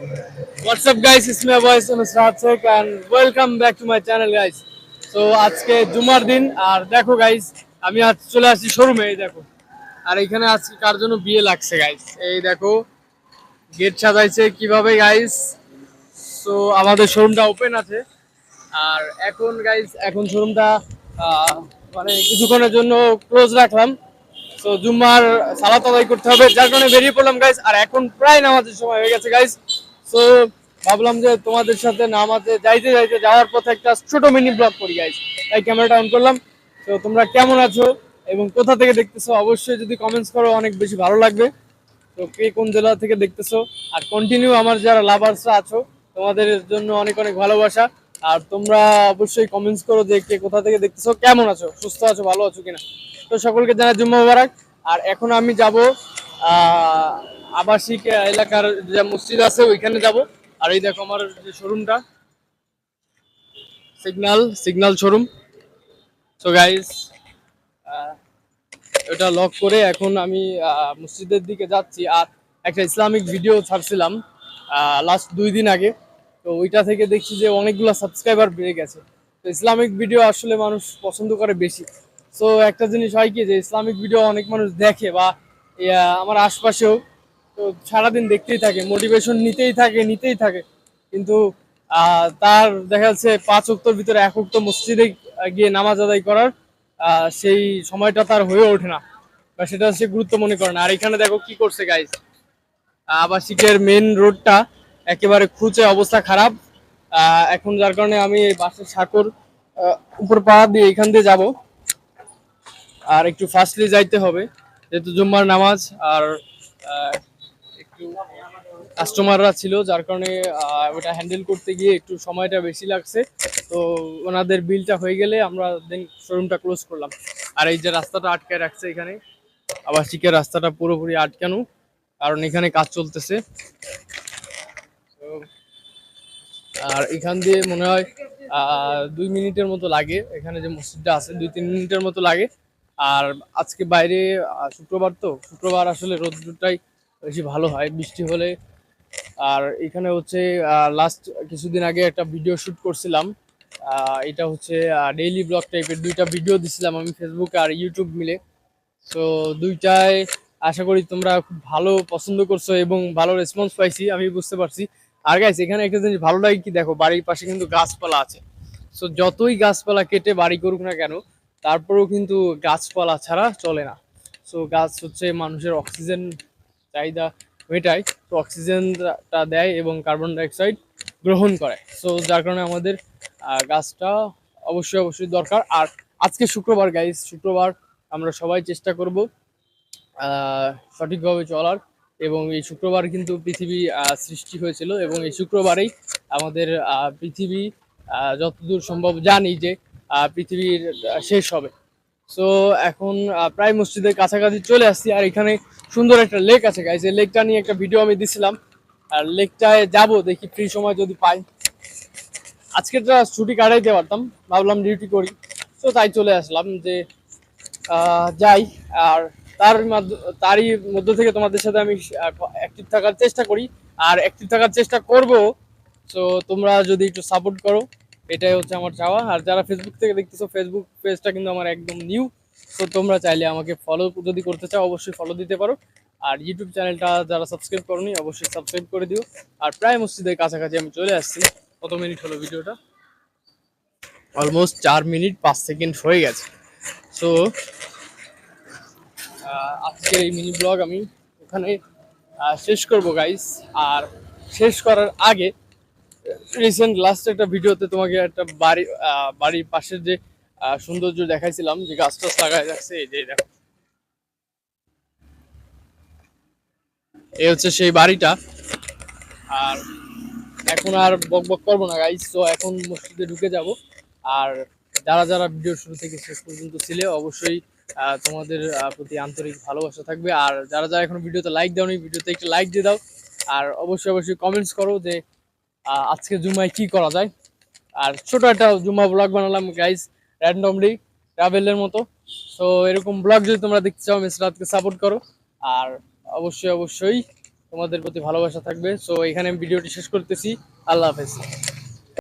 What's up guys, it's my voice Nusrat Sheikh and welcome back to my channel guys. So আজকে জুমার দিন আর দেখো guys আমি আজ চলে আসছি শোরুমে এই দেখো। আর এখানে আজকে কার জন্য বিয়ে লাগছে গাইস এই দেখো গেট সাজাইছে কীভাবে গাইস সো আমাদের শোরুমটা ওপেন আছে। আর এখন গাইস এখন শোরুমটা মানে কিছুক্ষণের জন্য ক্লোজ রাখলাম। তো জুম্মার সালাত আদায় করতে হবে। যার কারণে বেরিয়ে পড়লাম গাইস আর এখন প্রায় নামাজের সময় হয়ে গেছে গাইস তো ভাবলাম যে তোমাদের সাথে নামাজে যাইতে যাইতে যাওয়ার পথে একটা ছোট মিনি ব্লগ করি গাইস তাই ক্যামেরাটা অন করলাম। তো তোমরা কেমন আছো এবং কোথা থেকে দেখতেছো? অবশ্যই যদি কমেন্টস করো, অনেক বেশি ভালো লাগবে। তো কে কোন জেলা থেকে দেখতেছো? আর কন্টিনিউ আমার যারা লাভার্সরা আছো, তোমাদের জন্য অনেক অনেক ভালোবাসা। আর তোমরা অবশ্যই কমেন্টস করো যে কে কোথা থেকে দেখতেছো, কেমন আছো, সুস্থ আছো, ভালো আছো কিনা। তো সকলকে জানাই জুম্মা মোবারক। আর এখন আমি যাব আবাসিক এলাকার যে মসজিদ আছে, ওইখানে যাব। আর এই দেখো আমার যে শোরুমটা signal signal showroom so guys ওটা লক করে এখন আমি মসজিদের দিকে যাচ্ছি। আর একটা ইসলামিক ভিডিও ছাড়ছিলাম লাস্ট দুই দিন আগে। তো ওইটা থেকে দেখছি যে অনেকগুলো সাবস্ক্রাইবার বেড়ে গেছে। তো ইসলামিক ভিডিও আসলে মানুষ পছন্দ করে বেশি। সো একটা জিনিস হয় কি যে, ইসলামিক ভিডিও অনেক মানুষ দেখে বা আমার আশপাশেও তো সারাদিন দেখতেই থাকে মোটিভেশন নিতেই থাকে নিতেই থাকে। কিন্তু তার দেখা যাচ্ছে পাঁচ অক্টর ভিতরে এক অক্ট মসজিদে গিয়ে নামাজ আদায় করার সেই সময়টা তার হয়ে ওঠে না। বা সেটা সে গুরুত্ব মনে করে না। আর এখানে দেখো কি করছে গাইজ আবাসিকের মেন রোডটা একেবারে খুঁজে অবস্থা খারাপ। এখন যার কারণে আমি বাসের সাঁকর উপর পাড়া দিয়ে এখান দিয়ে যাব। আর একটু ফাস্টলি যাইতে হবে, যেহেতু জুম্মার নামাজ, আর কাস্টমাররা ছিল, যার কারণে ওটা হ্যান্ডেল করতে গিয়ে একটু সময়টা বেশি লাগছে। তো ওনাদের বিলটা হয়ে গেলে আমরা দেন শোরুমটা ক্লোজ করলাম। আর এই যে রাস্তাটা আটকায় রাখছে এখানে আবার আবাসিকের রাস্তাটা পুরোপুরি আটকানো, কারণ এখানে কাজ চলতেছে। আর এখান দিয়ে মনে হয় দুই মিনিটের মতো লাগে। এখানে যে মসজিদটা আছে, দুই তিন মিনিটের মতো লাগে। আর আজকে বাইরে শুক্রবার তো, শুক্রবার আসলে রোদ্রটাই বেশি ভালো হয় বৃষ্টি হলে। আর এখানে হচ্ছে লাস্ট কিছুদিন আগে একটা ভিডিও শুট করছিলাম। এটা হচ্ছে ডেইলি ব্লগ টাইপের দুইটা ভিডিও দিছিলাম আমি ফেসবুক আর ইউটিউব মিলে। তো দুইটায় আশা করি তোমরা খুব ভালো পছন্দ করছ এবং ভালো রেসপন্স পাইছি, আমি বুঝতে পারছি। আর গাইস এখানে একটা জিনিস ভালো লাগে কি দেখো, বাড়ির পাশে কিন্তু গাছপালা আছে। সো যতই গাছপালা কেটে বাড়ি করুক না কেন, তারপরেও কিন্তু গাছপালা ছাড়া চলে না। সো গাছ হচ্ছে মানুষের অক্সিজেন চাহিদা মেটায়, তো অক্সিজেনটা দেয় এবং কার্বন ডাইঅক্সাইড গ্রহণ করে। সো যার কারণে আমাদের গাছটা অবশ্যই অবশ্যই দরকার। আর আজকে শুক্রবার গাইস শুক্রবার আমরা সবাই চেষ্টা করব সঠিকভাবে চলার। এবং এই শুক্রবার কিন্তু পৃথিবী সৃষ্টি হয়েছিল এবং এই শুক্রবারেই আমাদের পৃথিবী যতদূর সম্ভব জানি যে পৃথিবীর শেষ হবে। সো এখন প্রায় মসজিদের কাছাকাছি চলে আসছি, আর এখানে সুন্দর একটা লেক আছে গাইজ এই লেকটা নিয়ে একটা ভিডিও আমি দিছিলাম, আর লেকটায় যাব, দেখি ফ্রি সময় যদি পাই। আজকেরটা ছুটি কাটাইতে পারতাম, ভাবলাম ডিউটি করি। তো তাই চলে আসলাম যে যাই, আর তার তারই মধ্য থেকে তোমাদের সাথে আমি অ্যাক্টিভ থাকার চেষ্টা করি, আর অ্যাক্টিভ থাকার চেষ্টা করব। তো তোমরা যদি একটু সাপোর্ট করো। এটাই হচ্ছে আমার চাওয়া। আর যারা ফেসবুক থেকে দেখতেছো ফেসবুক পেজটা কিন্তু আমার একদম নিউ তো তোমরা চাইলে আমাকে ফলো যদি করতে চাও, অবশ্যই ফলো দিতে পারো। আর ইউটিউব চ্যানেলটা যারা সাবস্ক্রাইব করনি, অবশ্যই সাবস্ক্রাইব করে দিও। আর প্রায় মসজিদের কাছাকাছি আমি চলে আসছি। কত মিনিট হলো ভিডিওটা? অলমোস্ট চার মিনিট পাঁচ সেকেন্ড হয়ে গেছে। সো আজকের এই মিনি ব্লগ আমি ওখানে শেষ করব গাইস আর শেষ করার আগে রিসেন্ট লাস্ট একটা ভিডিওতে তোমাকে একটা বাড়ি বাড়ির পাশের যে সৌন্দর্য দেখাইছিলাম, যে গাছ টাছ লাগাই রাখছে, এই যে দেখো। এই হচ্ছে সেই বাড়িটা। আর এখন আর বক বক করব না গাইস তো এখন মসজিদে ঢুকে যাব। আর যারা যারা ভিডিও শুরু থেকে শেষ পর্যন্ত ছিলে, অবশ্যই তোমাদের প্রতি আন্তরিক ভালোবাসা থাকবে। আর যারা যারা এখন ভিডিওতে লাইক দাওনি, ভিডিওতে একটু লাইক দিয়ে দাও। আর অবশ্যই অবশ্যই কমেন্টস করো যে আজকে জুমায় কি করা যায়? আর ছোট একটা জুমা ব্লগ বানালাম গাইজ র্যান্ডমলি ট্রাভেলের মতো। সো এরকম ব্লগ যদি তোমরা দেখতে চাও মিসরাতকে সাপোর্ট করো। আর অবশ্যই অবশ্যই তোমাদের প্রতি ভালোবাসা থাকবে। সো এখানে আমি ভিডিওটি শেষ করতেছি। আল্লাহ হাফেজ।